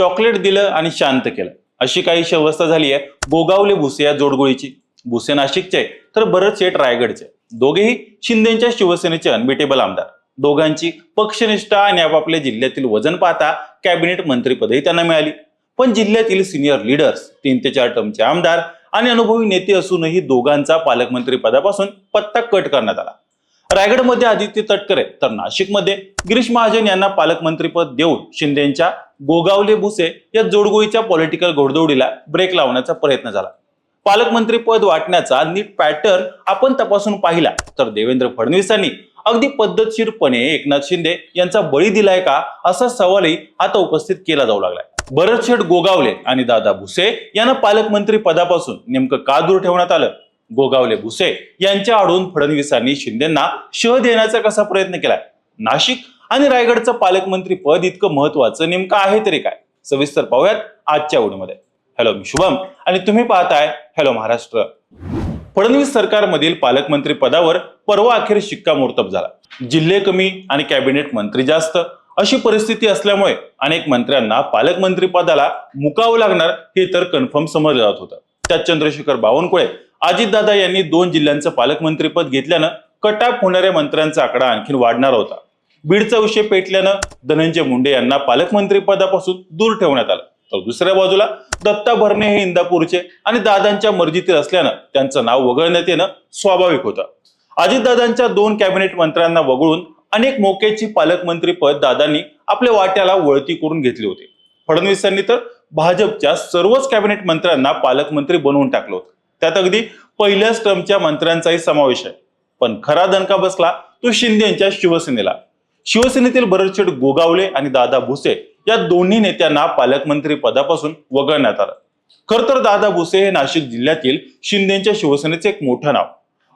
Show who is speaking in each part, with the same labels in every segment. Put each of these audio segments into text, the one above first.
Speaker 1: Chocolate दिलं आणि शांत केलं. अशी काहीशी अवस्था झाली आहे. गोगावले भुसे या जोडगोळीची. भुसे नाशिकचे तर भरत शेठ रायगडचे. दोघेही शिंदेच्या शिवसेनेचे अनबिटेबल आमदार. दोघांची पक्षनिष्ठा आणि आपापल्या जिल्ह्यातील वजन पाहता कॅबिनेट मंत्रीपदही त्यांना मिळाली. पण जिल्ह्यातील सिनियर लीडर्स तीन ते चार टर्मचे आमदार आणि अनुभवी नेते असूनही दोघांचा पालकमंत्री पदापासून पत्ता कट करण्यात आला. रायगडमध्ये आदित्य तटकरे तर नाशिकमध्ये गिरीश महाजन यांना पालकमंत्रीपद देऊन शिंदेच्या गोगावले भुसे या जोडगोळीच्या पॉलिटिकल घोडदौडीला ब्रेक लावण्याचा प्रयत्न झाला. पालकमंत्रीपद वाटण्याचा नीट पॅटर्न आपण तपासून पाहिला. तर देवेंद्र फडणवीसांनी अगदी पद्धतशीरपणे एकनाथ शिंदे यांचा बळी दिलाय का असा सवालही आता उपस्थित केला जाऊ लागलाय. भरतशेठ गोगावले आणि दादा भुसे यांना पालकमंत्री पदापासून नेमकं का दूर ठेवण्यात आलं? गोगावले भुसे यांच्या आडून फडणवीसांनी शिंदेना शह देण्याचा कसा प्रयत्न केलाय नाशिक आणि रायगडचं पालकमंत्री पद इतकं महत्वाचं नेमकं आहे तरी काय? सविस्तर पाहूयात आजच्या ओढीमध्ये हॅलो मी शुभम. आणि तुम्ही पाहताय हॅलो महाराष्ट्र. फडणवीस सरकारमधील पालकमंत्री पदावर परवा अखेर शिक्कामोर्तब झाला. जिल्हे कमी आणि कॅबिनेट मंत्री जास्त. अशी परिस्थिती असल्यामुळे अनेक मंत्र्यांना पालकमंत्री पदाला मुकावं लागणार हे तर कन्फर्म समजलं जात होतं. त्यात चंद्रशेखर बावनकुळे अजितदादा यांनी दोन जिल्ह्यांचं पालकमंत्रीपद घेतल्यानं कटाप होणाऱ्या मंत्र्यांचा आकडा आणखीन वाढणार होता. बीडचा विषय पेटल्यानं धनंजय मुंडे यांना पालकमंत्रीपदापासून दूर ठेवण्यात आलं. तर दुसऱ्या बाजूला दत्ता भरणे हे इंदापूरचे आणि दादांच्या मर्जीतील असल्यानं त्यांचं नाव वगळण्यात येणं स्वाभाविक होतं. अजितदादांच्या दोन कॅबिनेट मंत्र्यांना वगळून अनेक मोक्याची पालकमंत्री पद दादांनी आपल्या वाट्याला वळती करून घेतली होती. फडणवीसांनी तर भाजपच्या सर्वच कॅबिनेट मंत्र्यांना पालकमंत्री बनवून टाकलं होतं. त्यात अगदी पहिल्याच टर्मच्या मंत्र्यांचाही समावेश आहे. पण खरा दणका बसला तो शिंदे यांच्या शिवसेनेला. शिवसेनेतील भरतशेठ गोगावले आणि दादा भुसे या दोन्ही नेत्यांना पालकमंत्री पदापासून वगळण्यात आलं. खर तर दादा भुसे हे नाशिक जिल्ह्यातील शिंदेच्या शिवसेनेचे एक मोठं नाव.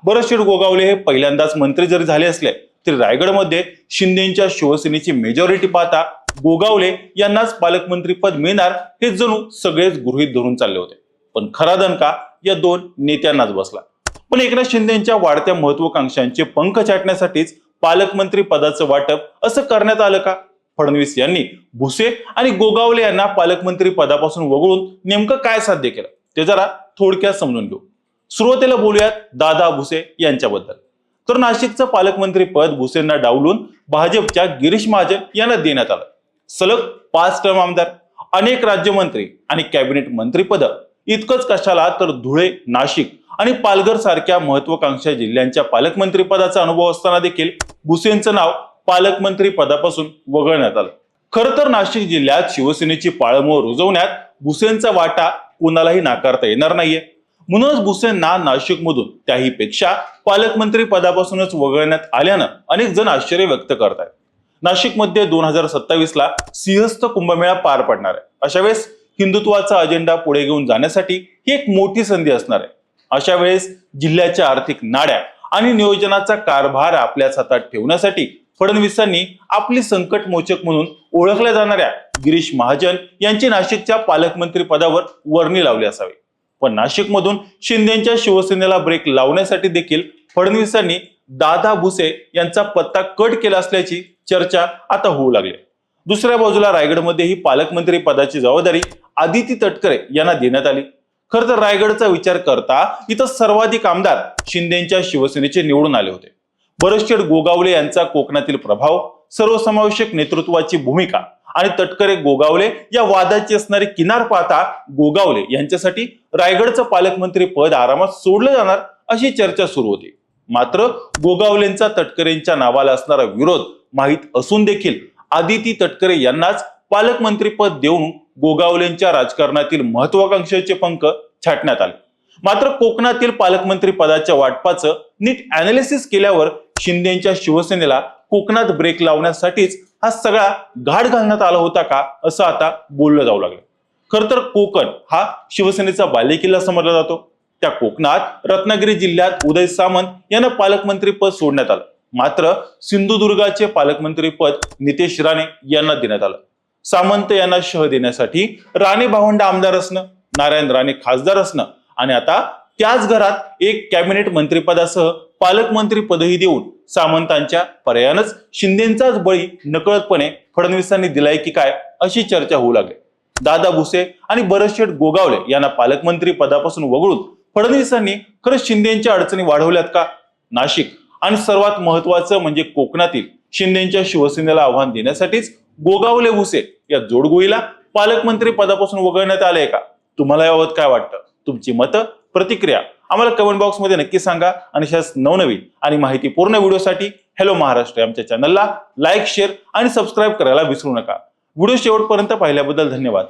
Speaker 1: भरतशेठ गोगावले हे पहिल्यांदाच मंत्री जरी झाले असले तरी रायगडमध्ये शिंदेच्या शिवसेनेची मेजॉरिटी पाहता गोगावले यांनाच पालकमंत्री पद मिळणार हे जणू सगळेच गृहीत धरून चालले होते. पण खरा दणका या दोन नेत्यांनाच बसला. पण एकनाथ शिंदेच्या वाढत्या महत्वाकांक्षांचे पंख छाटण्यासाठीच पालकमंत्री पदाचं वाटप असं करण्यात आलं का? फडणवीस यांनी भुसे आणि गोगावले यांना पालकमंत्री पदापासून वगळून नेमकं काय साध्य केलं? ते जरा थोडक्यात समजून घेऊ. सुरुवातीला बोलूयात दादा भुसे यांच्याबद्दल. तर नाशिकचं पालकमंत्री पद भुसेंना डावलून भाजपच्या गिरीश महाजन यांना देण्यात आलं. सलग पाच टर्म आमदार अनेक राज्यमंत्री आणि कॅबिनेट मंत्रीपद इतकंच कशाला तर धुळे नाशिक आणि पालघर सारख्या महत्वाकांक्षा जिल्ह्यांच्या पालकमंत्री पदाचा अनुभव असताना देखील भुसेंचं नाव पालकमंत्री पदापासून वगळण्यात आलं. खरं तर नाशिक जिल्ह्यात शिवसेनेची पाळंमुळं रुजवण्यात भुसेंचा वाटा कोणालाही नाकारता येणार नाहीये. म्हणूनच भुसेंना नाशिकमधून त्याही पेक्षा पालकमंत्री पदापासूनच वगळण्यात आल्यानं अनेक जण आश्चर्य व्यक्त करतायत. नाशिकमध्ये दोन हजार सत्तावीस ला सिंहस्थ कुंभमेळा पार पडणार आहे. अशा वेळेस हिंदुत्वाचा अजेंडा पुढे घेऊन जाण्यासाठी ही एक मोठी संधी असणार आहे. अशा वेळेस जिल्ह्याच्या आर्थिक नाड्या आणि नियोजनाचा कारभार आपल्याच हातात ठेवण्यासाठी फडणवीसांनी आपली संकट मोचक म्हणून ओळखल्या जाणाऱ्या गिरीश महाजन यांची नाशिकच्या पालकमंत्री पदावर वर्णी लावली असावी. पण नाशिकमधून शिंदेच्या शिवसेनेला ब्रेक लावण्यासाठी देखील फडणवीसांनी दादा भुसे यांचा पत्ता कट केला असल्याची चर्चा आता होऊ लागली. दुसऱ्या बाजूला रायगडमध्ये ही पालकमंत्री पदाची जबाबदारी आदिती तटकरे यांना देण्यात आली. खर तर रायगडचा विचार करता इथं सर्वाधिक आमदार शिंदेच्या शिवसेनेचे निवडून आले होते. बरशेड गोगावले यांचा कोकणातील प्रभाव सर्वसमावेशक नेतृत्वाची भूमिका आणि तटकरे गोगावले या वादाची असणारी किनार पाहता गोगावले यांच्यासाठी रायगडचं पालकमंत्री पद आरामात सोडलं जाणार अशी चर्चा सुरू होती. मात्र गोगावलेंचा तटकरेंच्या नावाला असणारा विरोध माहीत असून देखील आदिती तटकरे यांनाच पालकमंत्रीपद देऊन गोगावलेंच्या राजकारणातील महत्वाकांक्षेचे पंख छाटण्यात आले. मात्र कोकणातील पालकमंत्री पदाच्या वाटपाचं नीट अनालिसिस केल्यावर शिंदेच्या शिवसेनेला कोकणात ब्रेक लावण्यासाठीच हा सगळा घाट घालण्यात आला होता का असं आता बोललं जाऊ लागलं. खर तर कोकण हा शिवसेनेचा बालेकिल्ला समजला जातो. त्या कोकणात रत्नागिरी जिल्ह्यात उदय सामंत यांना पालकमंत्री पद सोडण्यात आलं. मात्र सिंधुदुर्गाचे पालकमंत्री पद नितेश राणे यांना देण्यात आलं. सामंत यांना शह देण्यासाठी राणे भावंड आमदार असणं नारायण राणे खासदार असणं आणि आता त्याच घरात एक कॅबिनेट मंत्रिपदासह पालकमंत्री पदही देऊन सामंतांच्या पर्यायानंच शिंदेचाच बळी नकळतपणे फडणवीसांनी दिलाय की काय अशी चर्चा होऊ लागली. दादा भुसे आणि भरतशेठ गोगावले यांना पालकमंत्री पदापासून वगळून फडणवीसांनी खरंच शिंदेच्या अडचणी वाढवल्यात का? नाशिक. आणि सर्वात महत्वाचं म्हणजे कोकणातील शिंदेच्या शिवसेनेला आव्हान देण्यासाठीच गोगावले भुसे या जोडगोळीला पालकमंत्री पदापासून वगळण्यात आलंय का? तुम्हाला याबाबत काय वाटतं? तुमची मतं प्रतिक्रिया आम्हाला कमेंट बॉक्समध्ये नक्की सांगा आणि अशाच नवनवीन आणि माहितीपूर्ण व्हिडिओसाठी हॅलो महाराष्ट्र आमच्या चॅनलला लाईक शेअर आणि सबस्क्राईब करायला विसरू नका. व्हिडिओ शेवटपर्यंत पाहिल्याबद्दल धन्यवाद.